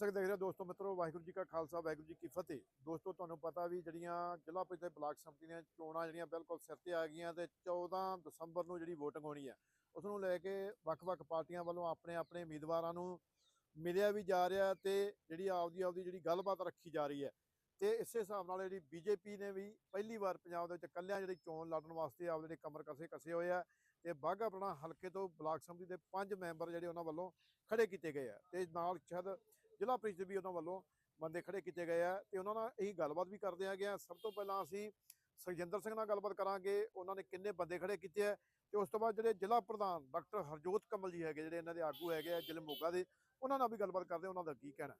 ਦਰਸ਼ਕ ਦੇਖ ਰਹੇ ਹੋ ਦੋਸਤੋ, ਮਿੱਤਰੋ, ਵਾਹਿਗੁਰੂ ਜੀ ਕਾ ਖਾਲਸਾ, ਵਾਹਿਗੁਰੂ ਜੀ ਕੀ ਫਤਿਹ। ਦੋਸਤੋ, ਤੁਹਾਨੂੰ ਪਤਾ ਵੀ ਜਿਹੜੀਆਂ ਜ਼ਿਲ੍ਹਾ ਪਰਿਸ਼ਦ ਬਲਾਕ ਸੰਮਤੀ ਦੀਆਂ ਚੋਣਾਂ ਜਿਹੜੀਆਂ ਬਿਲਕੁਲ ਸਿਰ ਤੇ ਆ ਗਈਆਂ ਤੇ 14 ਦਸੰਬਰ ਨੂੰ ਜਿਹੜੀ ਵੋਟਿੰਗ ਹੋਣੀ ਹੈ ਉਸ ਨੂੰ ਲੈ ਕੇ ਵੱਖ-ਵੱਖ ਪਾਰਟੀਆਂ ਵੱਲੋਂ ਆਪਣੇ ਆਪਣੇ ਉਮੀਦਵਾਰਾਂ ਨੂੰ ਮਿਲਿਆ ਵੀ ਜਾ ਰਿਹਾ ਤੇ ਜਿਹੜੀ ਆਪਦੀ ਆਪਦੀ ਜਿਹੜੀ ਗੱਲਬਾਤ ਰੱਖੀ ਜਾ ਰਹੀ ਹੈ। ਤੇ ਇਸੇ ਹਿਸਾਬ ਨਾਲ ਜਿਹੜੀ ਬੀਜੇਪੀ ਨੇ ਵੀ ਪਹਿਲੀ ਵਾਰ ਪੰਜਾਬ ਦੇ ਵਿੱਚ ਇਕੱਲਿਆਂ ਜਿਹੜੀ ਚੋਣ ਲੜਨ ਵਾਸਤੇ ਆਪਦੇ ਜਿਹੜੇ ਕਮਰ ਕਸੇ ਕਸੇ ਹੋਏ ਆ ਤੇ ਬਾਘਾ ਪੁਰਾਣਾ ਹਲਕੇ ਤੋਂ ਬਲਾਕ ਸੰਮਤੀ ਦੇ ਪੰਜ ਮੈਂਬਰ ਜਿਹੜੇ ਉਹਨਾਂ ਵੱਲੋਂ ਖੜੇ ਕੀਤੇ ਗਏ ਆ। ਤੇ ਨਾਲ ਸ਼ਾਇਦ ਜ਼ਿਲ੍ਹਾ ਪ੍ਰੀਸ਼ਦ ਵੀ ਉਹਨਾਂ ਵੱਲੋਂ ਬੰਦੇ ਖੜੇ ਕੀਤੇ ਗਏ ਆ ਤੇ ਉਹਨਾਂ ਨਾਲ ਇਹੀ ਗੱਲਬਾਤ ਵੀ ਕਰਦੇ ਆਗੇ ਆ। ਸਭ ਤੋਂ ਪਹਿਲਾਂ ਅਸੀਂ ਸੁਖਜਿੰਦਰ ਸਿੰਘ ਨਾਲ ਗੱਲਬਾਤ ਕਰਾਂਗੇ। ਉਹਨਾਂ ਨੇ ਕਿੰਨੇ ਬੰਦੇ ਖੜੇ ਕੀਤੇ ਆ ਤੇ ਉਸ ਤੋਂ ਬਾਅਦ ਜਿਹੜੇ ਜ਼ਿਲ੍ਹਾ ਪ੍ਰਧਾਨ ਡਾਕਟਰ ਹਰਜੋਤ ਕਮਲ ਜੀ ਹੈਗੇ ਜਿਹੜੇ ਇਹਨਾਂ ਦੇ ਆਗੂ ਹੈਗੇ ਆ ਜ਼ਿਲ੍ਹੇ ਮੋਗਾ ਦੇ ਉਹਨਾਂ ਨਾਲ ਵੀ ਗੱਲਬਾਤ ਕਰਦੇ ਉਹਨਾਂ ਦਾ ਕੀ ਕਹਿਣਾ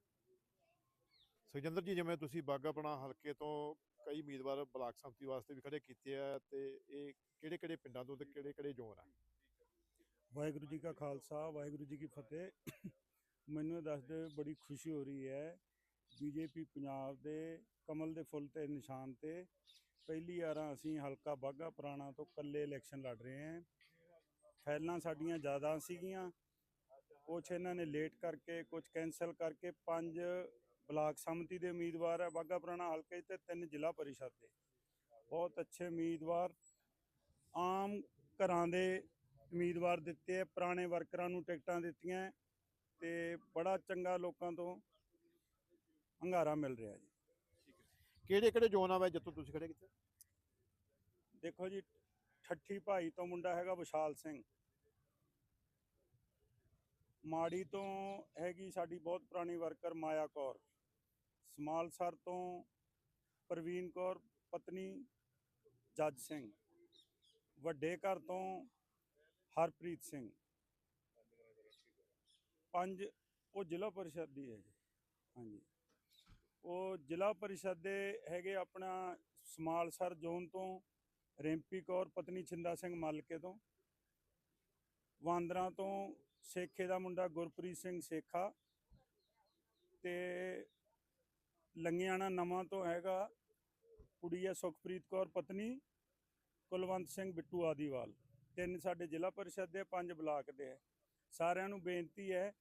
ਸੁਖਜਿੰਦਰ ਜੀ ਜਿਵੇਂ ਤੁਸੀਂ ਬਾਗਾਪਣਾ ਹਲਕੇ ਤੋਂ ਕਈ ਉਮੀਦਵਾਰ ਬਲਾਕ ਸੰਮਤੀ ਵਾਸਤੇ ਵੀ ਖੜੇ ਕੀਤੇ ਆ ਤੇ ਇਹ ਕਿਹੜੇ ਕਿਹੜੇ ਪਿੰਡਾਂ ਤੋਂ ਤੇ ਕਿਹੜੇ ਕਿਹੜੇ ਜ਼ੋਨ ਆ? ਵਾਹਿਗੁਰੂ ਜੀ ਕਾ ਖਾਲਸਾ ਵਾਹਿਗੁਰੂ ਜੀ ਕੀ ਫਤਿਹ। ਮੈਨੂੰ ਇਹ ਦੱਸਦੇ ਹੋਏ ਬੜੀ ਖੁਸ਼ੀ ਹੋ ਰਹੀ ਹੈ। ਬੀਜੇਪੀ ਪੰਜਾਬ ਦੇ ਕਮਲ ਦੇ ਫੁੱਲ ਤੇ ਨਿਸ਼ਾਨ ਤੇ ਪਹਿਲੀ ਵਾਰਾਂ ਅਸੀਂ ਹਲਕਾ ਬਾਗਾ ਪੁਰਾਣਾ ਤੋਂ ਇਕੱਲੇ ਇਲੈਕਸ਼ਨ ਲੜ ਰਹੇ ਹਾਂ। ਫੈਲਾਂ ਸਾਡੀਆਂ ਜ਼ਿਆਦਾ ਸੀਗੀਆਂ। ਕੁਛ ਇਹਨਾਂ ਨੇ ਲੇਟ ਕਰਕੇ ਕੁਝ ਕੈਨਸਲ ਕਰਕੇ ਪੰਜ ਬਲਾਕ ਸੰਮਤੀ ਦੇ ਉਮੀਦਵਾਰ ਹੈ ਬਾਗਾ ਪੁਰਾਣਾ ਹਲਕੇ 'ਚ ਤੇ ਤਿੰਨ ਜ਼ਿਲ੍ਹਾ ਪਰਿਸ਼ਦ ਦੇ। ਬਹੁਤ ਅੱਛੇ ਉਮੀਦਵਾਰ। ਆਮ ਘਰਾਂ ਦੇ ਉਮੀਦਵਾਰ ਦਿੱਤੇ ਪੁਰਾਣੇ ਵਰਕਰਾਂ ਨੂੰ ਟਿਕਟਾਂ ਦਿੱਤੀਆਂ। ਤੇ ਬੜਾ ਚੰਗਾ ਲੋਕਾਂ ਤੋਂ ਹੰਗਾਰਾ ਮਿਲ ਰਿਹਾ ਜੀ। ਕਿਹੜੇ ਕਿਹੜੇ ਜ਼ੋਨ ਆ ਵੇ ਜਿੱਥੋਂ ਤੁਸੀਂ ਖੜੇ ਕੀਤੇ? ਦੇਖੋ ਜੀ ਠੱਠੀ ਭਾਈ ਤੋਂ ਮੁੰਡਾ ਹੈਗਾ ਵਿਸ਼ਾਲ ਸਿੰਘ। ਮਾੜੀ ਤੋਂ ਹੈਗੀ ਸਾਡੀ ਬਹੁਤ ਪੁਰਾਣੀ ਵਰਕਰ ਮਾਇਆ ਕੌਰ। ਸਮਾਲਸਰ ਤੋਂ ਪ੍ਰਵੀਨ ਕੌਰ ਪਤਨੀ ਜੱਜ ਸਿੰਘ। ਵੱਡੇ ਘਰ ਤੋਂ ਹਰਪ੍ਰੀਤ ਸਿੰਘ। ਪੰਜ, ਉਹ ਜ਼ਿਲ੍ਹਾ ਪਰਿਸ਼ਦ ਦੀ ਹੈ ਜੀ। ਹਾਂਜੀ। ਉਹ ਜ਼ਿਲ੍ਹਾ ਪਰਿਸ਼ਦ ਦੇ ਹੈਗੇ ਆਪਣਾ ਸਮਾਲਸਰ ਜ਼ੋਨ ਤੋਂ ਰਿੰਪੀ ਕੌਰ, ਪਤਨੀ ਛਿੰਦਾ ਸਿੰਘ ਮਲਕੇ ਤੋਂ। ਵਾਂਦਰਾ ਤੋਂ ਸੇਖੇ ਦਾ ਮੁੰਡਾ ਗੁਰਪ੍ਰੀਤ ਸਿੰਘ ਸੇਖਾ। ਤੇ ਲੰਗਿਆਣਾ ਨਵਾਂ ਤੋਂ ਹੈਗਾ ਕੁੜੀ ਹੈ ਸੁਖਪ੍ਰੀਤ ਕੌਰ, ਪਤਨੀ ਕੁਲਵੰਤ ਸਿੰਘ ਬਿੱਟੂ ਆਦੀਵਾਲ। ਤਿੰਨ ਸਾਡੇ ਜ਼ਿਲ੍ਹਾ ਪਰਿਸ਼ਦ ਦੇ, ਪੰਜ ਬਲਾਕ ਦੇ ਹੈ। ਸਾਰਿਆਂ ਨੂੰ ਬੇਨਤੀ ਹੈ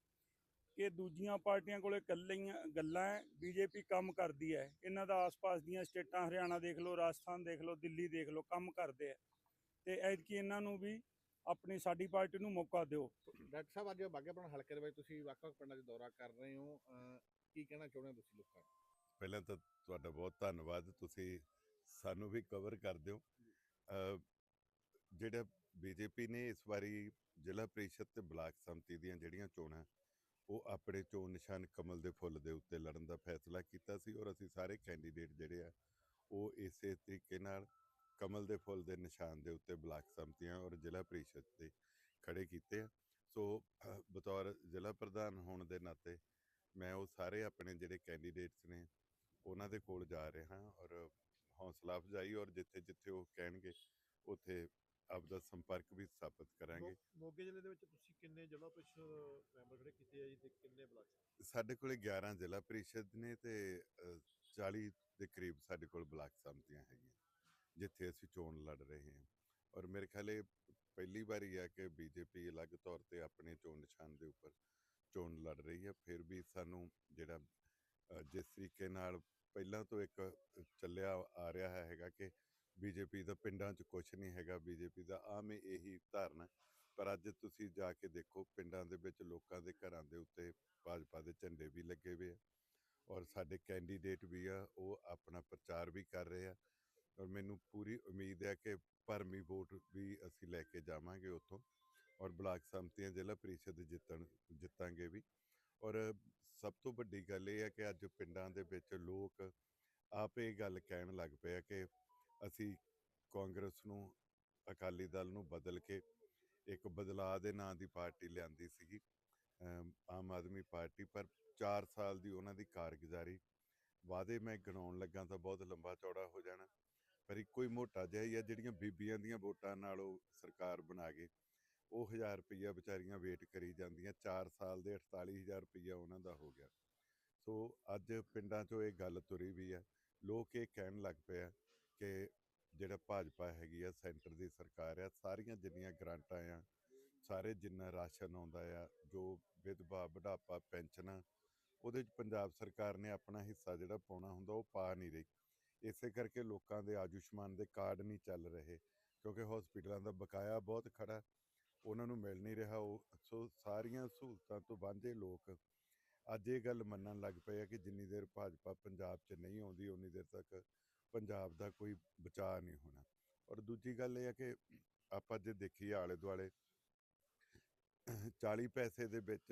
ਕਿ ਦੂਜੀਆਂ ਪਾਰਟੀਆਂ ਕੋਲੇ ਕੱਲੀਆਂ ਗੱਲਾਂ ਹੈ ਬੀਜੇਪੀ ਕੰਮ ਕਰਦੀ ਹੈ। ਇਹਨਾਂ ਦਾ ਆਸ-ਪਾਸ ਦੀਆਂ ਸਟੇਟਾਂ ਹਰਿਆਣਾ ਦੇਖ ਲਓ ਰਾਜਸਥਾਨ ਦੇਖ ਲਓ ਦਿੱਲੀ ਦੇਖ ਲਓ ਕੰਮ ਕਰਦੇ ਆ ਤੇ ਐਤਕੀ ਇਹਨਾਂ ਨੂੰ ਵੀ ਆਪਣੀ ਸਾਡੀ ਪਾਰਟੀ ਨੂੰ ਮੌਕਾ ਦਿਓ। ਡਾਕਟਰ ਸਾਹਿਬ ਅੱਜ ਬਾਗੇਪੁਰ ਹਲਕੇ ਦੇ ਵਿੱਚ ਤੁਸੀਂ ਵੱਖ-ਵੱਖ ਪਿੰਡਾਂ 'ਚ ਦੌਰਾ ਕਰ ਰਹੇ ਹੋ। ਕੀ ਕਹਿਣਾ ਚਾਹੁੰਦੇ ਹੋ ਤੁਸੀਂ ਲੋਕਾਂ ਨੂੰ? ਪਹਿਲਾਂ ਤਾਂ ਤੁਹਾਡਾ ਬਹੁਤ ਧੰਨਵਾਦ। ਤੁਸੀਂ ਸਾਨੂੰ ਵੀ ਕਵਰ ਕਰਦੇ ਹੋ ਜਿਹੜਾ ਬੀਜੇਪੀ ਨੇ ਇਸ ਵਾਰੀ ਜ਼ਿਲ੍ਹਾ ਪ੍ਰੀਸ਼ਦ ਤੇ ਬਲਾਕ ਸੰਮਤੀ ਦੀਆਂ ਜਿਹੜੀਆਂ ਚੋਣਾਂ ਉਹ ਆਪਣੇ ਚੋਣ ਨਿਸ਼ਾਨ ਕਮਲ ਦੇ ਫੁੱਲ ਦੇ ਉੱਤੇ ਲੜਨ ਦਾ ਫੈਸਲਾ ਕੀਤਾ ਸੀ ਔਰ ਅਸੀਂ ਸਾਰੇ ਕੈਂਡੀਡੇਟ ਜਿਹੜੇ ਆ, ਉਹ ਇਸੇ ਤਰੀਕੇ ਨਾਲ ਕਮਲ ਦੇ ਫੁੱਲ ਦੇ ਨਿਸ਼ਾਨ ਦੇ ਉੱਤੇ ਬਲਾਕ ਸੰਮਤੀਆਂ ਔਰ ਜ਼ਿਲ੍ਹਾ ਪ੍ਰੀਸ਼ਦ 'ਤੇ ਖੜੇ ਕੀਤੇ ਆ। ਸੋ ਬਤੌਰ ਜ਼ਿਲ੍ਹਾ ਪ੍ਰਧਾਨ ਹੋਣ ਦੇ ਨਾਤੇ ਮੈਂ ਉਹ ਸਾਰੇ ਆਪਣੇ ਜਿਹੜੇ ਕੈਂਡੀਡੇਟਸ ਨੇ, ਉਹਨਾਂ ਦੇ ਕੋਲ ਜਾ ਰਿਹਾ ਔਰ ਹੌਸਲਾ ਅਫਜ਼ਾਈ ਔਰ ਜਿੱਥੇ ਜਿੱਥੇ ਉਹ ਕਹਿਣਗੇ, ਉੱਥੇ ਆਪਦਾ ਸੰਪਰਕ ਵੀ ਸਥਾਪਿਤ ਕਰਾਂਗੇ। ਮੋਗੇ ਜ਼ਿਲ੍ਹੇ ਦੇ ਵਿੱਚ ਤੁਸੀਂ ਕਿੰਨੇ ਜ਼ਿਲ੍ਹਾ ਪ੍ਰੀਸ਼ਦ ਮੈਂਬਰ ਖੜੇ ਕੀਤੇ ਆ ਜੀ ਤੇ ਕਿੰਨੇ ਬਲਾਕ ਸਾਡੇ ਕੋਲੇ 11 ਜ਼ਿਲ੍ਹਾ ਪ੍ਰੀਸ਼ਦ ਨੇ ਤੇ ਅ, 40 ਦੇ ਕਰੀਬ ਸਾਡੇ ਕੋਲ ਬਲਾਕ ਸੰਮਤੀਆਂ ਹੈਗੀਆਂ ਜਿੱਥੇ ਅਸੀਂ ਚੋਣ ਲੜ ਰਹੇ ਹਾਂ। ਔਰ ਮੇਰੇ ਖਿਆਲ ਪਹਿਲੀ ਵਾਰੀ ਹੈ ਕਿ ਬੀਜੇਪੀ ਅਲੱਗ ਤੌਰ ਤੇ ਆਪਣੇ ਚੋਣ ਨਿਸ਼ਾਨ ਦੇ ਉੱਪਰ ਚੋਣ ਲੜ ਰਹੀ ਹੈ ਫਿਰ ਵੀ ਸਾਨੂੰ ਜਿਹੜਾ ਜਿਸ ਤਰੀਕੇ ਨਾਲ ਪਹਿਲਾਂ ਤੋਂ ਇੱਕ ਚੱਲਿਆ ਆ ਰਿਹਾ ਹੈਗਾ ਕਿ ਬੀਜੇਪੀ ਦਾ ਪਿੰਡਾਂ 'ਚ ਕੁਝ ਨਹੀਂ ਹੈਗਾ, ਬੀਜੇਪੀ ਦਾ ਆਮ ਹੀ ਇਹੀ ਧਾਰਨਾ ਪਰ ਅੱਜ ਤੁਸੀਂ ਜਾ ਕੇ ਦੇਖੋ, ਪਿੰਡਾਂ ਦੇ ਵਿੱਚ ਲੋਕਾਂ ਦੇ ਘਰਾਂ ਦੇ ਉੱਤੇ ਭਾਜਪਾ ਦੇ ਝੰਡੇ ਵੀ ਲੱਗੇ ਹੋਏ ਆ ਔਰ ਸਾਡੇ ਕੈਂਡੀਡੇਟ ਵੀ ਆ, ਉਹ ਆਪਣਾ ਪ੍ਰਚਾਰ ਵੀ ਕਰ ਰਹੇ ਆ। ਔਰ ਮੈਨੂੰ ਪੂਰੀ ਉਮੀਦ ਹੈ ਕਿ ਭਰਮੀ ਵੋਟ ਵੀ ਅਸੀਂ ਲੈ ਕੇ ਜਾਵਾਂਗੇ ਉੱਥੋਂ ਔਰ ਬਲਾਕ ਸੰਮਤੀਆਂ ਜ਼ਿਲ੍ਹਾ ਪ੍ਰੀਸ਼ਦ ਜਿੱਤਣ, ਜਿੱਤਾਂਗੇ ਵੀ। ਔਰ ਸਭ ਤੋਂ ਵੱਡੀ ਗੱਲ ਇਹ ਹੈ ਕਿ ਅੱਜ ਪਿੰਡਾਂ ਦੇ ਵਿੱਚ ਲੋਕ ਆਪ ਇਹ ਗੱਲ ਕਹਿਣ ਲੱਗ ਪਏ ਆ ਕਿ ਅਸੀਂ ਕਾਂਗਰਸ ਨੂੰ, ਅਕਾਲੀ ਦਲ ਨੂੰ ਬਦਲ ਕੇ ਇੱਕ ਬਦਲਾਅ ਦੇ ਨਾਂ ਦੀ ਪਾਰਟੀ ਲਿਆਂਦੀ ਸੀਗੀ ਆਮ ਆਦਮੀ ਪਾਰਟੀ, ਪਰ 4 ਸਾਲ ਦੀ ਉਹਨਾਂ ਦੀ ਕਾਰਗੁਜ਼ਾਰੀ, ਵਾਅਦੇ ਮੈਂ ਗਿਣਾਉਣ ਲੱਗਾ ਤਾਂ ਬਹੁਤ ਲੰਬਾ ਚੌੜਾ ਹੋ ਜਾਣਾ, ਪਰ ਇੱਕੋ ਹੀ ਮੋਟਾ ਜਿਹਾ ਹੀ ਆ, ਜਿਹੜੀਆਂ ਬੀਬੀਆਂ ਦੀਆਂ ਵੋਟਾਂ ਨਾਲ ਉਹ ਸਰਕਾਰ ਬਣਾ ਗਏ ਉਹ 1000 ਰੁਪਈਆ ਵਿਚਾਰੀਆਂ ਵੇਟ ਕਰੀ ਜਾਂਦੀਆਂ 4 ਸਾਲ ਦੇ 48000 ਰੁਪਈਆ ਉਹਨਾਂ ਦਾ ਹੋ ਗਿਆ। ਸੋ ਅੱਜ ਪਿੰਡਾਂ 'ਚੋਂ ਇਹ ਗੱਲ ਤੁਰੀ ਵੀ ਆ, ਲੋਕ ਇਹ ਕਹਿਣ ਲੱਗ ਪਏ ਆ ਕਿ ਜਿਹੜਾ ਭਾਜਪਾ ਹੈਗੀ ਆ, ਸੈਂਟਰ ਦੀ ਸਰਕਾਰ ਆ, ਸਾਰੀਆਂ ਜਿੰਨੀਆਂ ਗ੍ਰਾਂਟਾਂ ਆ, ਸਾਰੇ ਜਿੰਨਾ ਰਾਸ਼ਨ ਆਉਂਦਾ ਆ, ਜੋ ਵਿਧਵਾ, ਬੁਢਾਪਾ, ਪੈਨਸ਼ਨਾਂ ਉਹਦੇ 'ਚ ਪੰਜਾਬ ਸਰਕਾਰ ਨੇ ਆਪਣਾ ਹਿੱਸਾ ਜਿਹੜਾ ਪਾਉਣਾ ਹੁੰਦਾ, ਉਹ ਪਾ ਨਹੀਂ ਰਹੀ। ਇਸੇ ਕਰਕੇ ਲੋਕਾਂ ਦੇ ਆਯੁਸ਼ਮਾਨ ਦੇ ਕਾਰਡ ਨਹੀਂ ਚੱਲ ਰਹੇ, ਕਿਉਂਕਿ ਹਸਪੀਟਲਾਂ ਦਾ ਬਕਾਇਆ ਬਹੁਤ ਖੜਾ, ਉਹਨਾਂ ਨੂੰ ਮਿਲ ਨਹੀਂ ਰਿਹਾ, ਉਹ, ਸੋ ਸਾਰੀਆਂ ਸਹੂਲਤਾਂ ਤੋਂ ਵਾਂਝੇ ਲੋਕ ਅੱਜ ਇਹ ਗੱਲ ਮੰਨਣ ਲੱਗ ਪਏ ਆ ਕਿ ਜਿੰਨੀ ਦੇਰ ਭਾਜਪਾ ਪੰਜਾਬ 'ਚ ਨਹੀਂ ਆਉਂਦੀ ਉਨੀ ਦੇਰ ਤੱਕ ਪੰਜਾਬ ਦਾ ਕੋਈ ਬਚਾਅ ਨਹੀਂ ਹੋਣਾ। ਔਰ ਦੂਜੀ ਗੱਲ ਇਹ ਹੈ ਕਿ ਆਪਾਂ ਜੇ ਦੇਖੀਏ ਆਲੇ ਦੁਆਲੇ 40 ਪੈਸੇ ਦੇ ਵਿੱਚ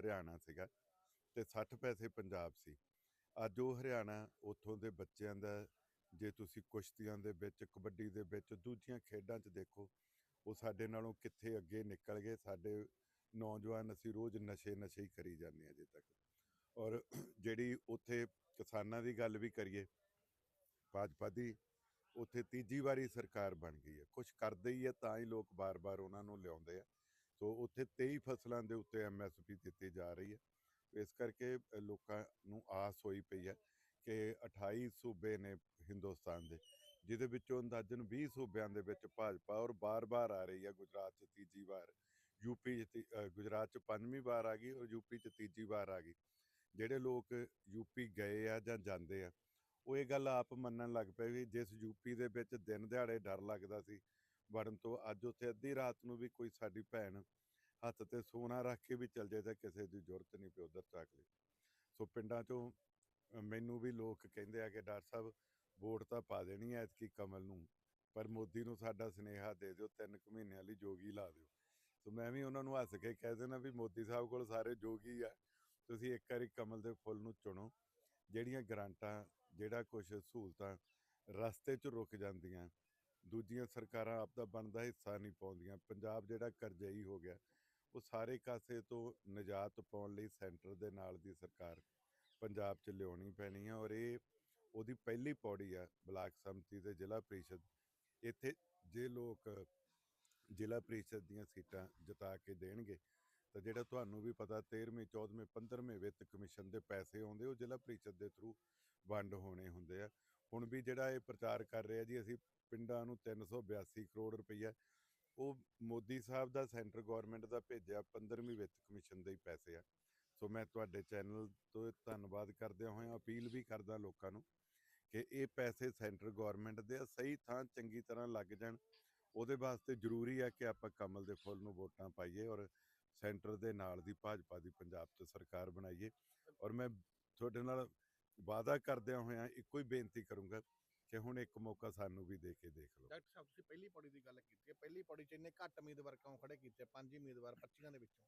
ਹਰਿਆਣਾ ਸੀਗਾ ਤੇ 60 ਪੈਸੇ ਪੰਜਾਬ ਸੀ। ਅੱਜ ਉਹ ਹਰਿਆਣਾ ਉੱਥੋਂ ਦੇ ਬੱਚਿਆਂ ਦਾ, ਜੇ ਤੁਸੀਂ ਕੁਸ਼ਤੀਆਂ ਦੇ ਵਿੱਚ, ਕਬੱਡੀ ਦੇ ਵਿੱਚ ਦੂਜੀਆਂ ਖੇਡਾਂ 'ਚ ਦੇਖੋ, ਉਹ ਸਾਡੇ ਨਾਲੋਂ ਕਿੱਥੇ ਅੱਗੇ ਨਿਕਲ ਗਏ, ਸਾਡੇ ਨੌਜਵਾਨ ਅਸੀਂ ਰੋਜ਼ ਨਸ਼ੇ ਨਸ਼ੇ ਹੀ ਕਰੀ ਜਾਂਦੇ ਹਾਂ ਜੇ ਤੱਕ। ਔਰ ਜਿਹੜੀ ਉੱਥੇ ਕਿਸਾਨਾਂ ਦੀ ਗੱਲ ਵੀ ਕਰੀਏ ਭਾਜਪਾ ਦੀ, ਉੱਥੇ ਤੀਜੀ ਵਾਰੀ ਸਰਕਾਰ ਬਣ ਗਈ ਹੈ। ਕੁਝ ਕਰਦੇ ਹੀ ਹੈ, ਤਾਂ ਹੀ ਲੋਕ ਬਾਰ-ਬਾਰ ਉਹਨਾਂ ਨੂੰ ਲਿਆਉਂਦੇ ਆ। ਸੋ ਉੱਥੇ 23 ਫਸਲਾਂ ਦੇ ਉੱਤੇ ਐਮਐਸਪੀ ਦਿੱਤੀ ਜਾ ਰਹੀ ਹੈ। ਇਸ ਕਰਕੇ ਲੋਕਾਂ ਨੂੰ ਆਸ ਹੋਈ ਪਈ ਹੈ ਕਿ 28 ਸੂਬੇ ਨੇ ਹਿੰਦੁਸਤਾਨ ਦੇ, ਜਿਹਦੇ ਵਿੱਚੋਂ ਅੰਦਾਜ਼ਨ 20 ਸੂਬਿਆਂ ਦੇ ਵਿੱਚ ਭਾਜਪਾ ਔਰ ਬਾਰ-ਬਾਰ ਆ ਰਹੀ ਹੈ। ਗੁਜਰਾਤ 'ਚ ਤੀਜੀ ਵਾਰ ਯੂਪੀ 'ਚ ਤੀ- ਗੁਜਰਾਤ 'ਚ ਪੰਜਵੀਂ ਵਾਰ ਆ ਗਈ ਔਰ ਯੂਪੀ 'ਚ ਤੀਜੀ ਵਾਰ ਆ ਗਈ। ਜਿਹੜੇ ਲੋਕ ਯੂਪੀ ਗਏ ਆ ਜਾਂ ਜਾਂਦੇ ਆ ਉਹ ਇਹ ਗੱਲ ਆਪ ਮੰਨਣ ਲੱਗ ਪਏ ਵੀ ਜਿਸ ਯੂਪੀ ਦੇ ਵਿੱਚ ਦਿਨ ਦਿਹਾੜੇ ਡਰ ਲੱਗਦਾ ਸੀ, ਵੜਨ ਤੋਂ ਅੱਜ ਉੱਥੇ ਅੱਧੀ ਰਾਤ ਨੂੰ ਵੀ ਕੋਈ ਸਾਡੀ ਭੈਣ ਹੱਥ ਤੇ ਸੋਨਾ ਰੱਖ ਕੇ ਵੀ ਚੱਲ ਜਾਏ ਤਾਂ ਕਿਸੇ ਦੀ ਜ਼ਰੂਰਤ ਨਹੀਂ ਪਈ ਉਧਰ ਚੱਕ ਲਈ ਸੋ ਪਿੰਡਾਂ 'ਚੋਂ ਮੈਨੂੰ ਵੀ ਲੋਕ ਕਹਿੰਦੇ ਆ ਕਿ ਡਾਕਟਰ ਸਾਹਿਬ ਵੋਟ ਤਾਂ ਪਾ ਦੇਣੀ ਐ ਐਤਕੀ ਕਮਲ ਨੂੰ, ਪਰ ਮੋਦੀ ਨੂੰ ਸਾਡਾ ਸੁਨੇਹਾ ਦੇ ਦਿਓ, ਤਿੰਨ ਕੁ ਮਹੀਨਿਆਂ ਲਈ ਜੋਗੀ ਲਾ ਦਿਓ। ਸੋ ਮੈਂ ਵੀ ਉਹਨਾਂ ਨੂੰ ਹੱਸ ਕੇ ਕਹਿ ਦੇਣਾ ਵੀ ਮੋਦੀ ਸਾਹਿਬ ਕੋਲ ਸਾਰੇ ਜੋਗੀ ਆ, ਤੁਸੀਂ ਇੱਕ ਵਾਰੀ ਕਮਲ ਦੇ ਫੁੱਲ ਨੂੰ ਚੁਣੋ, ਜਿਹੜੀਆਂ ਗਰਾਂਟਾਂ ਜਿਹੜਾ ਕੁਝ ਸਹੂਲਤਾਂ ਰਸਤੇ 'ਚ ਰੁਕ ਜਾਂਦੀਆਂ, ਦੂਜੀਆਂ ਸਰਕਾਰਾਂ ਆਪਦਾ ਬਣਦਾ ਹਿੱਸਾ ਨਹੀਂ ਪਾਉਂਦੀਆਂ, ਪੰਜਾਬ ਜਿਹੜਾ ਕਰਜ਼ਈ ਹੋ ਗਿਆ, ਉਹ ਸਾਰੇ ਕਾਸੇ ਤੋਂ ਨਿਜਾਤ ਪਾਉਣ ਲਈ ਸੈਂਟਰ ਦੇ ਨਾਲ ਦੀ ਸਰਕਾਰ ਪੰਜਾਬ 'ਚ ਲਿਆਉਣੀ ਪੈਣੀ ਆ ਔਰ ਇਹ ਉਹਦੀ ਪਹਿਲੀ ਪੌੜੀ ਆ ਬਲਾਕ ਸੰਮਤੀ ਤੇ ਜ਼ਿਲ੍ਹਾ ਪ੍ਰੀਸ਼ਦ। ਇੱਥੇ ਜੇ ਲੋਕ ਜ਼ਿਲ੍ਹਾ ਪ੍ਰੀਸ਼ਦ ਦੀਆਂ ਸੀਟਾਂ ਜਿਤਾ ਕੇ ਦੇਣਗੇ, ਤਾਂ ਜਿਹੜਾ ਤੁਹਾਨੂੰ ਵੀ ਪਤਾ 13ਵੇਂ 14ਵੇਂ 15ਵੇਂ ਵਿੱਤ ਕਮਿਸ਼ਨ ਦੇ ਪੈਸੇ ਆਉਂਦੇ, ਉਹ ਜ਼ਿਲ੍ਹਾ ਪ੍ਰੀਸ਼ਦ ਦੇ ਥਰੂ ਵੰਡ ਹੋਣੇ ਹੁੰਦੇ ਆ। ਹੁਣ ਵੀ ਜਿਹੜਾ ਇਹ ਪ੍ਰਚਾਰ ਕਰ ਰਿਹਾ ਜੀ, ਅਸੀਂ ਪਿੰਡਾਂ ਨੂੰ 382 ਕਰੋੜ ਰੁਪਈਆ ਉਹ ਮੋਦੀ ਸਾਹਿਬ ਦਾ ਸੈਂਟਰ ਗਵਰਨਮੈਂਟ ਦਾ ਭੇਜਿਆ 15ਵੀਂ ਵਿੱਤ ਕਮਿਸ਼ਨ ਦੇ ਹੀ ਪੈਸੇ ਆ। ਸੋ ਮੈਂ ਤੁਹਾਡੇ ਚੈਨਲ ਤੋਂ ਧੰਨਵਾਦ ਕਰਦਿਆਂ ਹੋਇਆਂ ਅਪੀਲ ਵੀ ਕਰਦਾ ਲੋਕਾਂ ਨੂੰ ਕਿ ਇਹ ਪੈਸੇ ਸੈਂਟਰ ਗਵਰਨਮੈਂਟ ਦੇ ਆ, ਸਹੀ ਥਾਂ ਚੰਗੀ ਤਰ੍ਹਾਂ ਲੱਗ ਜਾਣ। ਉਹਦੇ ਵਾਸਤੇ ਜ਼ਰੂਰੀ ਆ ਕਿ ਆਪਾਂ ਕਮਲ ਦੇ ਫੁੱਲ ਨੂੰ ਵੋਟਾਂ ਪਾਈਏ ਔਰ ਸੈਂਟਰ ਦੇ ਨਾਲ ਦੀ ਭਾਜਪਾ ਦੀ ਪੰਜਾਬ 'ਚ ਸਰਕਾਰ ਬਣਾਈਏ। ਔਰ ਮੈਂ ਤੁਹਾਡੇ ਨਾਲ ਵਾਅਦਾ ਕਰਦਿਆਂ ਹੋਇਆਂ ਇੱਕੋ ਹੀ ਬੇਨਤੀ ਕਰੂੰਗਾ ਕਿ ਹੁਣ ਇੱਕ ਮੌਕਾ ਸਾਨੂੰ ਵੀ ਦੇ ਕੇ ਦੇਖ ਲਓ। ਡਾਕਟਰ ਸਾਹਿਬ ਤੁਸੀਂ ਪਹਿਲੀ ਪੌੜੀ ਦੀ ਗੱਲ ਕੀਤੀ ਹੈ। ਪਹਿਲੀ ਪੌੜੀ 'ਚ ਇੰਨੇ ਘੱਟ ਉਮੀਦਵਾਰ ਕਿਉਂ ਖੜੇ ਕੀਤੇ? ਪੰਜ ਹੀ ਉਮੀਦਵਾਰ 25 ਦੇ ਵਿੱਚੋਂ।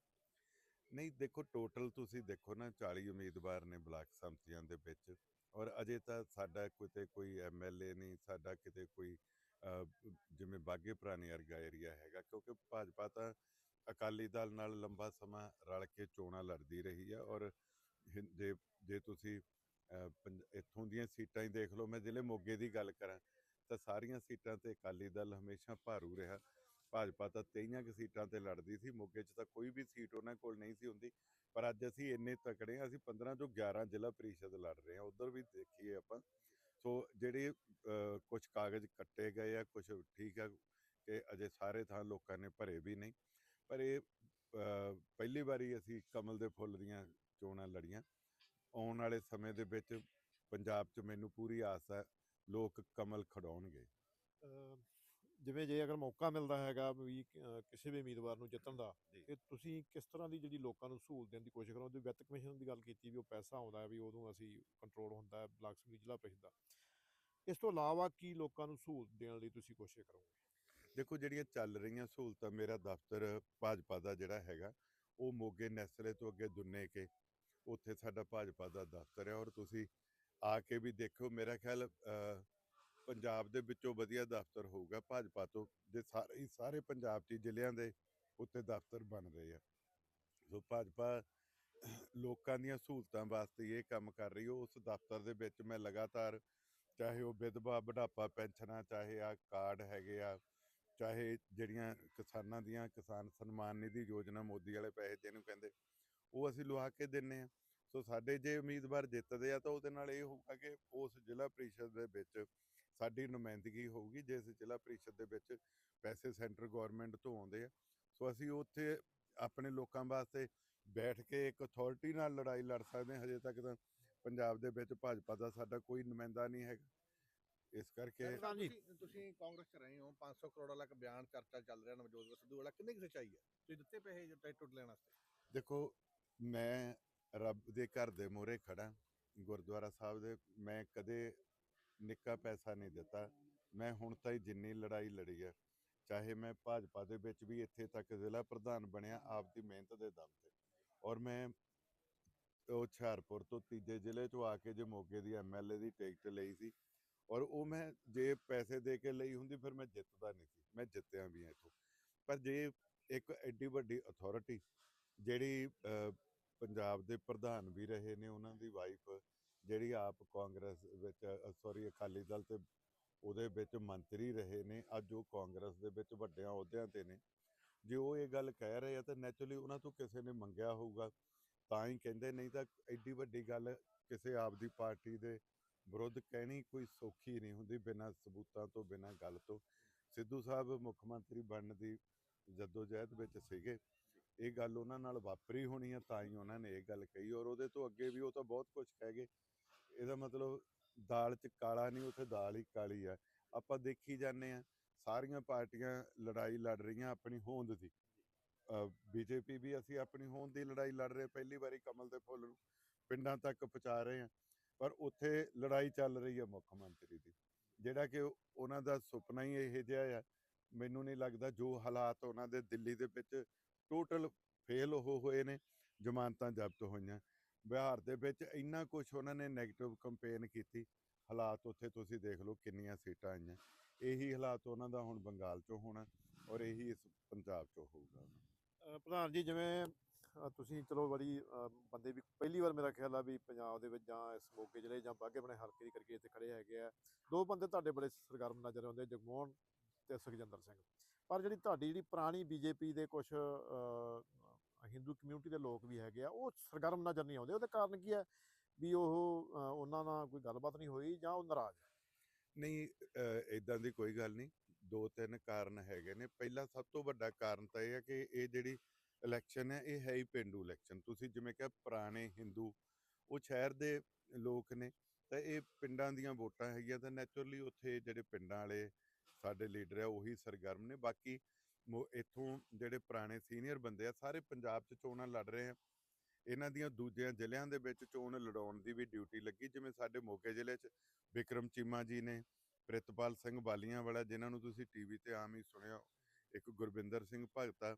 ਨਹੀਂ ਦੇਖੋ ਟੋਟਲ ਤੁਸੀਂ ਦੇਖੋ ਨਾ 40 ਉਮੀਦਵਾਰ ਨੇ ਬਲਾਕ ਸੰਮਤੀਆਂ ਦੇ ਵਿੱਚ ਔਰ ਅਜੇ ਤਾਂ ਸਾਡਾ ਕਿਤੇ ਕੋਈ ਐਮਐਲਏ ਨਹੀਂ ਸਾਡਾ ਕਿਤੇ ਕੋਈ ਜਿਵੇਂ ਬਾਗੇ ਪੁਰਾਣੇ ਵਰਗਾ ਏਰੀਆ ਹੈਗਾ ਕਿਉਂਕਿ ਭਾਜਪਾ ਤਾਂ ਅਕਾਲੀ ਦਲ ਨਾਲ ਲੰਬਾ ਸਮਾਂ ਰਲ ਕੇ ਚੋਣਾਂ ਲੜਦੀ ਰਹੀ ਆ ਔਰ ਹਿੰ- ਜੇ ਜੇ ਤੁਸੀਂ ਇੱਥੋਂ ਦੀਆਂ ਸੀਟਾਂ ਹੀ ਦੇਖ ਲਓ, ਮੈਂ ਜ਼ਿਲ੍ਹੇ ਮੋਗੇ ਦੀ ਗੱਲ ਕਰਾਂ, ਤਾਂ ਸਾਰੀਆਂ ਸੀਟਾਂ ਤੇ ਅਕਾਲੀ ਦਲ ਹਮੇਸ਼ਾ ਭਾਰੂ ਰਿਹਾ। ਭਾਜਪਾ ਤਾਂ 23 ਕੁ ਸੀਟਾਂ ਤੇ ਲੜਦੀ ਸੀ, ਮੋਗੇ 'ਚ ਤਾਂ ਕੋਈ ਵੀ ਸੀਟ ਉਹਨਾਂ ਕੋਲ ਨਹੀਂ ਸੀ ਹੁੰਦੀ, ਪਰ ਅੱਜ ਅਸੀਂ ਇੰਨੇ ਤਕੜੇ ਹਾਂ, ਅਸੀਂ 15 ਚੋਂ 11 ਜ਼ਿਲ੍ਹਾ ਪ੍ਰੀਸ਼ਦ ਲੜ ਰਹੇ ਹਾਂ, ਉਧਰ ਵੀ ਦੇਖੀਏ ਆਪਾਂ। ਸੋ ਜਿਹੜੇ ਕੁਝ ਕਾਗਜ਼ ਕੱਟੇ ਗਏ ਆ ਕੁਝ ਠੀਕ ਆ, ਕਿ ਅਜੇ ਸਾਰੇ ਥਾਂ ਲੋਕਾਂ ਨੇ ਭਰੇ ਵੀ ਨਹੀਂ, ਪਰ ਇਹ ਪਹਿਲੀ ਵਾਰੀ ਅਸੀਂ ਕਮਲ ਦੇ ਫੁੱਲ ਦੀਆਂ ਚੋਣਾਂ ਲੜੀਆਂ। ਆਉਣ ਵਾਲੇ ਸਮੇਂ ਦੇ ਵਿੱਚ ਪੰਜਾਬ 'ਚ ਮੈਨੂੰ ਪੂਰੀ ਆਸ ਹੈ ਲੋਕ ਕਮਲ ਖੜਾਉਣਗੇ ਜਿਵੇਂ ਜੇ ਅਗਰ ਮੌਕਾ ਮਿਲਦਾ ਹੈਗਾ ਵੀ ਕਿਸੇ ਵੀ ਉਮੀਦਵਾਰ ਨੂੰ ਜਿੱਤਣ ਦਾ। ਤੇ ਤੁਸੀਂ ਕਿਸ ਤਰ੍ਹਾਂ ਦੀ ਜਿਹੜੀ ਲੋਕਾਂ ਨੂੰ ਸਹੂਲਤ ਦੇਣ ਦੀ ਕੋਸ਼ਿਸ਼ ਕਰੋਗੇ ਵਿੱਤ ਕਮਿਸ਼ਨ ਦੀ ਗੱਲ ਕੀਤੀ ਵੀ ਉਹ ਪੈਸਾ ਆਉਂਦਾ ਹੈ ਵੀ ਉਦੋਂ ਅਸੀਂ ਕੰਟਰੋਲ ਹੁੰਦਾ ਹੈ ਬਲਾਕ ਸਮਿਤੀ ਜ਼ਿਲ੍ਹਾ ਪ੍ਰੀਸ਼ਦ ਦਾ। ਇਸ ਤੋਂ ਇਲਾਵਾ ਕੀ ਲੋਕਾਂ ਨੂੰ ਸਹੂਲਤ ਦੇਣ ਲਈ ਤੁਸੀਂ ਕੋਸ਼ਿਸ਼ ਕਰੋਗੇ? ਦੇਖੋ ਜਿਹੜੀਆਂ ਚੱਲ ਰਹੀਆਂ ਸਹੂਲਤਾਂ ਮੇਰਾ ਦਫ਼ਤਰ ਭਾਜਪਾ ਦਾ ਜਿਹੜਾ ਹੈਗਾ ਉਹ ਮੋਗੇ ਨੈਸਲੇ ਤੋਂ ਅੱਗੇ ਦੁੰਨੇ ਕੇ ਉੱਥੇ ਸਾਡਾ ਭਾਜਪਾ ਦਾ ਦਫ਼ਤਰ ਹੈ ਔਰ ਤੁਸੀਂ ਆ ਕੇ ਵੀ ਦੇਖੋ, ਮੇਰਾ ਖਿਆਲ ਪੰਜਾਬ ਦੇ ਵਿੱਚੋਂ ਵਧੀਆ ਦਫ਼ਤਰ ਹੋਊਗਾ, ਭਾਜਪਾ ਤੋਂ ਦੇ ਸਾਰੇ ਸਾਰੇ ਪੰਜਾਬ 'ਚ ਜ਼ਿਲ੍ਹਿਆਂ ਦੇ ਉੱਤੇ ਦਫ਼ਤਰ ਬਣ ਰਹੇ ਆ। ਸੋ ਭਾਜਪਾ ਲੋਕਾਂ ਦੀਆਂ ਸਹੂਲਤਾਂ ਵਾਸਤੇ ਇਹ ਕੰਮ ਕਰ ਰਹੀ ਹੈ। ਉਸ ਦਫ਼ਤਰ ਦੇ ਵਿੱਚ ਮੈਂ ਲਗਾਤਾਰ ਚਾਹੇ ਉਹ ਵਿਧਵਾ, ਬੁਢਾਪਾ, ਪੈਨਸ਼ਨਾਂ, ਚਾਹੇ ਆ ਕਾਰਡ ਹੈਗੇ ਆ, ਚਾਹੇ ਜਿਹੜੀਆਂ ਕਿਸਾਨਾਂ ਦੀਆਂ ਕਿਸਾਨ ਸਨਮਾਨ ਨਿਧੀ ਯੋਜਨਾ ਮੋਦੀ ਵਾਲੇ ਪੈਸੇ ਜਿਹਨੂੰ ਕਹਿੰਦੇ ਉਹ ਅਸੀਂ ਲਵਾ ਕੇ ਦਿੰਨੇ ਆ। ਸੋ ਸਾਡੇ ਜੇ ਉਮੀਦਵਾਰ ਜਿੱਤਦੇ ਆ ਤਾਂ ਉਹਦੇ ਨਾਲ ਇਹ ਹੋਊਗਾ ਕਿ ਉਸ ਜ਼ਿਲ੍ਹਾ ਪ੍ਰੀਸ਼ਦ ਦੇ ਵਿੱਚ ਸਾਡੀ ਨੁਮਾਇੰਦਗੀ ਹੋਊਗੀ ਜਿਸ ਜ਼ਿਲ੍ਹਾ ਪ੍ਰੀਸ਼ਦ ਦੇ ਵਿੱਚ ਪੈਸੇ ਸੈਂਟਰ ਗਵਰਨਮੈਂਟ ਤੋਂ ਆਉਂਦੇ ਆ। ਸੋ ਅਸੀਂ ਉੱਥੇ ਆਪਣੇ ਲੋਕਾਂ ਵਾਸਤੇ ਬੈਠ ਕੇ ਇੱਕ ਅਥਾਰਟੀ ਨਾਲ ਲੜਾਈ ਲੜ ਸਕਦੇ ਹਾਂ। ਹਜੇ ਤੱਕ ਤਾਂ ਪੰਜਾਬ ਦੇ ਵਿੱਚ ਭਾਜਪਾ ਦਾ ਸਾਡਾ ਕੋਈ ਨੁਮਾਇੰਦਾ ਨਹੀਂ ਹੈਗਾ। ਇਸ ਕਰਕੇ। ਤੁਸੀਂ ਤੁਸੀਂ ਕਾਂਗਰਸ ਚ ਰਹੇ ਹੋ 500 ਕਰੋੜ ਵਾਲਾ ਇੱਕ ਬਿਆਨ ਚਰਚਾ ਚੱਲ ਰਿਹਾ ਨਵਜੋਤ ਸਿੱਧੂ ਵਾਲਾ ਕਿੰਨੀ ਕੁ ਸੱਚਾਈ ਹੈ? ਤੁਸੀਂ ਦਿੱਤੇ ਪੈਸੇ ਜੋ ਟਿਕਟ ਲੈਣ ਵਾਸਤੇ? ਦੇਖੋ ਮੈਂ ਰੱਬ ਦੇ ਘਰ ਦੇ ਮੂਹਰੇ ਖੜਾ ਗੁਰਦੁਆਰਾ ਸਾਹਿਬ ਦੇ, ਮੈਂ ਕਦੇ ਨਿੱਕਾ ਪੈਸਾ ਨਹੀਂ ਦਿੱਤਾ। ਮੈਂ ਹੁਣ ਤਾਈਂ ਜਿੰਨੀ ਲੜਾਈ ਲੜੀ ਹੈ, ਚਾਹੇ ਮੈਂ ਭਾਜਪਾ ਦੇ ਵਿੱਚ ਵੀ ਇੱਥੇ ਤੱਕ ਜ਼ਿਲ੍ਹਾ ਪ੍ਰਧਾਨ ਬਣਿਆ ਆਪ ਦੀ ਮਿਹਨਤ ਦੇ ਦਮ ਤੇ। ਔਰ ਮੈਂ ਉਹ ਹੁਸ਼ਿਆਰਪੁਰ ਤੋਂ ਤੀਜੇ ਜ਼ਿਲ੍ਹੇ ਤੋਂ ਆ ਕੇ ਜੇ ਮੋਗੇ ਦੀ ਐਮਐਲਏ ਦੀ ਟਿਕਟ ਲਈ ਸੀ, ਔਰ ਉਹ ਮੈਂ ਜੇ ਪੈਸੇ ਦੇ ਕੇ ਲਈ ਹੁੰਦੀ ਫਿਰ ਮੈਂ ਜਿੱਤਦਾ ਨਹੀਂ ਸੀ, ਮੈਂ ਜਿੱਤਿਆ ਵੀ ਹਾਂ ਇੱਥੋਂ। ਪਰ ਜੇ ਇੱਕ ਐਡੀ ਵੱਡੀ ਅਥਾਰਟੀ ਜਿਹੜੀ ਪੰਜਾਬ ਦੇ ਪ੍ਰਧਾਨ ਵੀ ਰਹੇ ਨੇ ਉਹਨਾਂ ਦੀ ਵਾਈਫ ਜਿਹੜੀ ਆਪ ਕਾਂਗਰਸ ਵਿੱਚ ਸੌਰੀ ਅਕਾਲੀ ਦਲ ਤੇ ਉਹਦੇ ਵਿੱਚ ਮੰਤਰੀ ਰਹੇ ਨੇ, ਅੱਜ ਉਹ ਕਾਂਗਰਸ ਦੇ ਵਿੱਚ ਵੱਡਿਆਂ ਅਹੁਦਿਆਂ ਤੇ ਨੇ। ਜੇ ਉਹ ਇਹ ਗੱਲ ਕਹਿ ਰਹੇ ਆ ਤਾਂ ਨੈਚੁਰਲੀ ਉਹਨਾਂ ਤੋਂ ਕਿਸੇ ਨੇ ਮੰਗਿਆ ਹੋਊਗਾ। ਤਾਂ ਹੀ ਕਹਿੰਦੇ ਨਹੀਂ ਤਾਂ ਐਡੀ ਵੱਡੀ ਗੱਲ ਕਿਸੇ ਆਪ ਦੀ ਪਾਰਟੀ ਦੇ ਵਿਰੁੱਧ ਕਹਿਣੀ ਕੋਈ ਸੌਖੀ ਨਹੀਂ ਹੁੰਦੀ ਬਿਨਾਂ ਸਬੂਤਾਂ ਤੋਂ, ਬਿਨਾਂ ਗੱਲ ਤੋਂ। ਸਿੱਧੂ ਸਾਹਿਬ ਮੁੱਖ ਮੰਤਰੀ ਬਣਨ ਦੀ ਜਦੋਜਹਿਦ ਵਿੱਚ ਸੀਗੇ। ਇਹ ਗੱਲ ਉਹਨਾਂ ਨਾਲ ਵਾਪਰੀ ਹੋਣੀ ਆ ਤਾਂ ਹੀ ਉਹਨਾਂ ਨੇ ਇਹ ਗੱਲ ਕਹੀ ਔਰ ਉਹਦੇ ਤੋਂ ਅੱਗੇ ਵੀ ਉਹ ਤਾਂ ਬਹੁਤ ਕੁਝ ਕਹਿ ਗਏ। ਇਹਦਾ ਮਤਲਬ ਦਾਲ 'ਚ ਕਾਲਾ ਨਹੀਂ, ਉੱਥੇ ਦਾਲ ਹੀ ਕਾਲੀ ਆ। ਆਪਾਂ ਦੇਖੀ ਜਾਂਦੇ ਆ, ਸਾਰੀਆਂ ਪਾਰਟੀਆਂ ਲੜਾਈ ਲੜ ਰਹੀਆਂ ਆਪਣੀ ਹੋਂਦ ਦੀ। ਬੀਜੇਪੀ ਵੀ ਅਸੀਂ ਆਪਣੀ ਹੋਂਦ ਦੀ ਲੜਾਈ ਲੜ ਰਹੇ ਪਹਿਲੀ ਵਾਰੀ ਕਮਲ ਦੇ ਫੁੱਲ ਨੂੰ ਪਿੰਡਾਂ ਤੱਕ ਪਹੁੰਚਾ ਰਹੇ ਆ। ਪਰ ਉੱਥੇ ਲੜਾਈ ਚੱਲ ਰਹੀ ਹੈ ਮੁੱਖ ਮੰਤਰੀ ਦੀ। ਜਿਹੜਾ ਕਿ ਉਹਨਾਂ ਦਾ ਸੁਪਨਾ ਹੀ ਇਹ ਜਿਹਾ ਆ, ਮੈਨੂੰ ਨਹੀਂ ਲੱਗਦਾ ਜੋ ਹਾਲਾਤ ਉਹਨਾਂ ਦੇ ਦਿੱਲੀ ਦੇ ਵਿੱਚ ਟੋਟਲ ਫੇਲ ਉਹ ਹੋਏ ਨੇ, ਜ਼ਮਾਨਤਾਂ ਜ਼ਬਤ ਹੋਈਆਂ। ਬਿਹਾਰ ਦੇ ਵਿੱਚ ਇੰਨਾ ਕੁਝ ਉਹਨਾਂ ਨੇ 네ਗੇਟਿਵ ਕੰਪੇਨ ਕੀਤੀ, ਹਾਲਾਤ ਉੱਥੇ ਤੁਸੀਂ ਦੇਖ ਲਓ ਕਿੰਨੀਆਂ ਸੀਟਾਂ ਆਈਆਂ। ਇਹੀ ਹਾਲਾਤ ਉਹਨਾਂ ਦਾ ਹੁਣ ਬੰਗਾਲ 'ਚੋਂ ਹੋਣਾ ਔਰ ਇਹੀ ਇਸ ਪੰਜਾਬ 'ਚੋਂ ਹੋਊਗਾ। ਪ੍ਰਧਾਨ ਜੀ, ਜਿਵੇਂ ਤੁਸੀਂ ਚਲੋ ਬੜੀ ਬੰਦੇ ਵੀ ਪਹਿਲੀ ਵਾਰ ਮੇਰਾ ਖਿਆਲ ਆ ਵੀ ਪੰਜਾਬ ਦੇ ਵਿੱਚ ਜਾਂ ਇਸ ਮੋਗੇ ਜ਼ਿਲ੍ਹੇ ਜਾਂ ਬਾਗੇ ਬਣੇ ਹਲਕੇ ਦੀ ਕਰਕੇ ਇੱਥੇ ਖੜੇ ਹੈਗੇ ਆ। ਦੋ ਬੰਦੇ ਤੁਹਾਡੇ ਬੜੇ ਸਰਗਰਮ ਨਜ਼ਰ ਆਉਂਦੇ ਜਗਮੋਹਨ ਤੇ ਸੁਖਜਿੰਦਰ ਸਿੰਘ। ਪਰ ਜਿਹੜੀ ਤੁਹਾਡੀ ਜਿਹੜੀ ਪੁਰਾਣੀ ਬੀਜੇਪੀ ਦੇ ਕੁਝ ਹਿੰਦੂ ਕਮਿਊਨਿਟੀ ਦੇ ਲੋਕ ਵੀ ਹੈਗੇ ਆ, ਉਹ ਸਰਗਰਮ ਨਜ਼ਰ ਨਹੀਂ ਆਉਂਦੇ। ਉਹਦੇ ਕਾਰਨ ਕੀ ਹੈ ਵੀ ਉਹ ਉਹਨਾਂ ਨਾਲ ਕੋਈ ਗੱਲਬਾਤ ਨਹੀਂ ਹੋਈ ਜਾਂ ਉਹ ਨਾਰਾਜ਼ ਹੈ ਨਹੀਂ ਇਦਾਂ ਦੀ ਕੋਈ ਗੱਲ ਨਹੀਂ। ਦੋ ਤਿੰਨ ਕਾਰਨ ਹੈਗੇ ਨੇ। ਪਹਿਲਾ ਸਭ ਤੋਂ ਵੱਡਾ ਕਾਰਨ ਤਾਂ ਇਹ ਹੈ ਕਿ ਇਹ ਜਿਹੜੀ ਇਲੈਕਸ਼ਨ ਹੈ, ਇਹ ਹੈ ਹੀ ਪਿੰਡੂ ਇਲੈਕਸ਼ਨ। ਤੁਸੀਂ ਜਿਵੇਂ ਕਿਹਾ, ਪੁਰਾਣੇ ਹਿੰਦੂ, ਉਹ ਸ਼ਹਿਰ ਦੇ ਲੋਕ ਨੇ, ਤਾਂ ਇਹ ਪਿੰਡਾਂ ਦੀਆਂ ਵੋਟਾਂ ਹੈਗੀਆਂ, ਤਾਂ ਨੈਚੁਰਲੀ ਉੱਥੇ ਜਿਹੜੇ ਪਿੰਡਾਂ ਵਾਲੇ ਸਾਡੇ ਲੀਡਰ ਆ ਉਹੀ ਸਰਗਰਮ ਨੇ। ਬਾਕੀ ਮੋ- ਇੱਥੋਂ ਜਿਹੜੇ ਪੁਰਾਣੇ ਸੀਨੀਅਰ ਬੰਦੇ ਆ, ਸਾਰੇ ਪੰਜਾਬ 'ਚ ਚੋਣਾਂ ਲੜ ਰਹੇ ਆ। ਇਹਨਾਂ ਦੀਆਂ ਦੂਜਿਆਂ ਜ਼ਿਲ੍ਹਿਆਂ ਦੇ ਵਿੱਚ ਚੋਣ ਲੜਾਉਣ ਦੀ ਵੀ ਡਿਊਟੀ ਲੱਗੀ, ਜਿਵੇਂ ਸਾਡੇ ਮੋਗੇ ਜ਼ਿਲ੍ਹੇ 'ਚ ਵਿਕਰਮ ਚੀਮਾ ਜੀ ਨੇ, ਪ੍ਰਿਤਪਾਲ ਸਿੰਘ ਬਾਲੀਆਂ ਵਾਲਾ ਜਿਨ੍ਹਾਂ ਨੂੰ ਤੁਸੀਂ ਟੀਵੀ ਤੇ ਆਮ ਹੀ ਸੁਣਿਆ, ਇੱਕ ਗੁਰਵਿੰਦਰ ਸਿੰਘ ਭਗਤਾ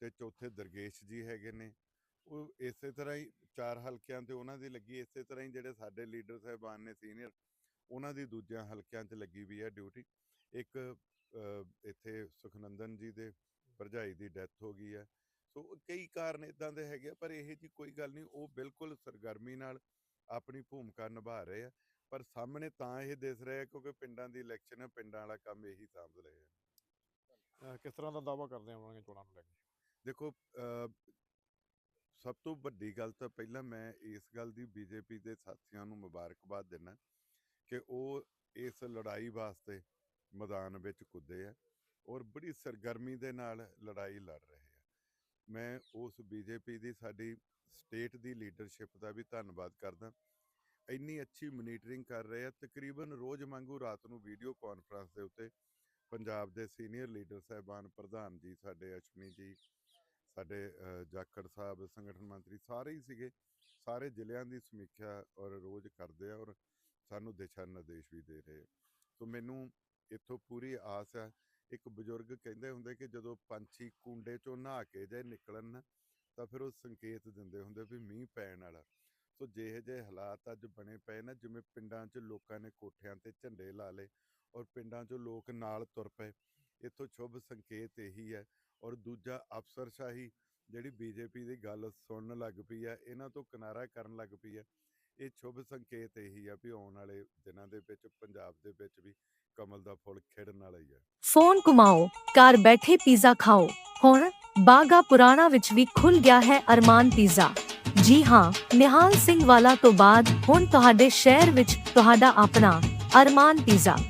ਤੇ ਚੌਥੇ ਦਰਗੇਸ਼ ਜੀ ਹੈਗੇ ਨੇ। ਉਹ ਇਸੇ ਤਰ੍ਹਾਂ ਹੀ ਚਾਰ ਹਲਕਿਆਂ ਤੇ ਉਹਨਾਂ ਦੀ ਲੱਗੀ, ਇਸੇ ਤਰ੍ਹਾਂ ਹੀ ਜਿਹੜੇ ਸਾਡੇ ਲੀਡਰ ਸਾਹਿਬਾਨ ਨੇ, ਸੀਨੀਅਰ ਉਹਨਾਂ ਦੀ ਦੂਜਿਆਂ ਹਲਕਿਆਂ 'ਚ ਲੱਗੀ ਵੀ ਹੈ ਡਿਊਟੀ। ਇੱਕ ਇੱਥੇ ਸੁਖਨੰਦਨ ਜੀ ਦੇ ਭਰਜਾਈ ਦੀ ਡੈਥ ਹੋ ਗਈ ਹੈ। ਸੋ ਕਈ ਕਾਰਨ ਇਦਾਂ ਦੇ ਹੈਗੇ ਪਰ ਇਹ ਜੀ ਕੋਈ ਗੱਲ ਨਹੀਂ ਉਹ ਬਿਲਕੁਲ ਸਰਗਰਮੀ ਨਾਲ ਆਪਣੀ ਭੂਮਿਕਾ ਨਿਭਾ ਰਹੇ ਆ। ਪਰ ਸਾਹਮਣੇ ਤਾਂ ਇਹ ਦਿਸ ਰਿਹਾ ਕਿਉਂਕਿ ਪਿੰਡਾਂ ਦੀ ਇਲੈਕਸ਼ਨ ਹੈ ਪਿੰਡਾਂ ਵਾਲਾ ਕੰਮ ਇਹੀ ਸਾਂਭ ਰਹੇ ਆ। ਕਿਸ ਤਰ੍ਹਾਂ ਦਾ ਦਾਅਵਾ ਕਰਦੇ ਆਵਾਂਗੇ ਚੋਣਾਂ ਨੂੰ ਲੈ ਕੇ? ਦੇਖੋ ਸਭ ਤੋਂ ਵੱਡੀ ਗੱਲ ਤਾਂ ਪਹਿਲਾਂ ਮੈਂ ਇਸ ਗੱਲ ਦੀ ਬੀਜੇਪੀ ਦੇ ਸਾਥੀਆਂ ਨੂੰ ਮੁਬਾਰਕਬਾਦ ਦਿੰਦਾ। ਕਿ ਉਹ ਇਸ ਲੜਾਈ ਵਾਸਤੇ ਮੈਦਾਨ ਵਿੱਚ ਕੁੱਦੇ ਆ ਔਰ ਬੜੀ ਸਰਗਰਮੀ ਦੇ ਨਾਲ ਲੜਾਈ ਲੜ ਰਹੇ ਆ। ਮੈਂ ਉਸ ਬੀਜੇਪੀ ਦੀ, ਸਾਡੀ ਸਟੇਟ ਦੀ ਲੀਡਰਸ਼ਿਪ ਦਾ ਵੀ ਧੰਨਵਾਦ ਕਰਦਾ। ਇੰਨੀ ਅੱਛੀ ਮੋਨੀਟਰਿੰਗ ਕਰ ਰਹੇ ਆ। ਤਕਰੀਬਨ ਰੋਜ਼ ਵਾਂਗੂ ਰਾਤ ਨੂੰ ਵੀਡੀਓ ਕਾਨਫਰੰਸ ਦੇ ਉੱਤੇ ਪੰਜਾਬ ਦੇ ਸੀਨੀਅਰ ਲੀਡਰ ਸਾਹਿਬਾਨ ਪ੍ਰਧਾਨ ਜੀ, ਸਾਡੇ ਅਸ਼ਮੀ ਜੀ, ਸਾਡੇ ਜਾਖੜ ਸਾਹਿਬ, ਸੰਗਠਨ ਮੰਤਰੀ ਸਾਰੇ ਹੀ ਸੀਗੇ। ਸਾਰੇ ਜ਼ਿਲ੍ਹਿਆਂ ਦੀ ਸਮੀਖਿਆ ਔਰ ਰੋਜ਼ ਕਰਦੇ ਆ ਔਰ ਸਾਨੂੰ ਦਿਸ਼ਾ ਨਿਰਦੇਸ਼ ਵੀ ਦੇ ਰਹੇ ਸੋ ਮੈਨੂੰ ਇੱਥੋਂ ਪੂਰੀ ਆਸ ਹੈ ਇੱਕ ਬਜ਼ੁਰਗ ਕਹਿੰਦੇ ਹੁੰਦੇ ਕਿ ਜਦੋਂ ਪੰਛੀ ਕੁੰਡੇ ਚੋਂ ਨਹਾ ਕੇ ਜੇ ਨਿਕਲਣ ਨਾ, ਤਾਂ ਫਿਰ ਉਹ ਸੰਕੇਤ ਦਿੰਦੇ ਹੁੰਦੇ ਵੀ ਮੀਂਹ ਪੈਣ ਵਾਲਾ। ਸੋ ਜਿਹੇ ਜਿਹੇ ਹਾਲਾਤ ਅੱਜ ਬਣੇ ਪਏ ਨਾ, ਜਿਵੇਂ ਪਿੰਡਾਂ 'ਚ ਲੋਕਾਂ ਨੇ ਕੋਠਿਆਂ ਤੇ ਝੰਡੇ ਲਾ ਲਏ ਔਰ ਪਿੰਡਾਂ 'ਚੋਂ ਲੋਕ ਨਾਲ ਤੁਰ ਪਏ। ਇੱਥੋਂ ਸ਼ੁਭ ਸੰਕੇਤ ਇਹੀ ਹੈ ਔਰ ਦੂਜਾ ਅਫਸਰਸ਼ਾਹੀ ਜਿਹੜੀ ਬੀਜੇਪੀ ਦੀ ਗੱਲ ਸੁਣਨ ਲੱਗ ਪਈ ਹੈ, ਇਹਨਾਂ ਤੋਂ ਕਿਨਾਰਾ ਕਰਨ ਲੱਗ ਪਈ ਹੈ। ਇਹ ਸ਼ੁਭ ਸੰਕੇਤ ਇਹੀ ਆ ਵੀ ਆਉਣ ਵਾਲੇ ਦਿਨਾਂ ਦੇ ਵਿੱਚ, ਪੰਜਾਬ ਦੇ ਵਿੱਚ ਵੀ ਕਮਲ ਦਾ ਫੁੱਲ ਖਿੜਨ ਵਾਲਾ ਹੀ ਹੈ ਫੋਨ ਘੁਮਾਓ, ਘਰ ਬੈਠੇ ਪੀਜ਼ਾ ਖਾਓ। ਹੁਣ ਬਾਗਾ ਪੁਰਾਣਾ ਵਿੱਚ ਵੀ ਖੁੱਲ ਗਿਆ ਹੈ ਅਰਮਾਨ ਪੀਜ਼ਾ। ਜੀ ਹਾਂ, ਨਿਹਾਲ ਸਿੰਘ ਵਾਲਾ ਤੋਂ ਬਾਅਦ ਹੁਣ ਤੁਹਾਡੇ ਸ਼ਹਿਰ ਵਿੱਚ ਤੁਹਾਡਾ ਆਪਣਾ ਅਰਮਾਨ ਪੀਜ਼ਾ।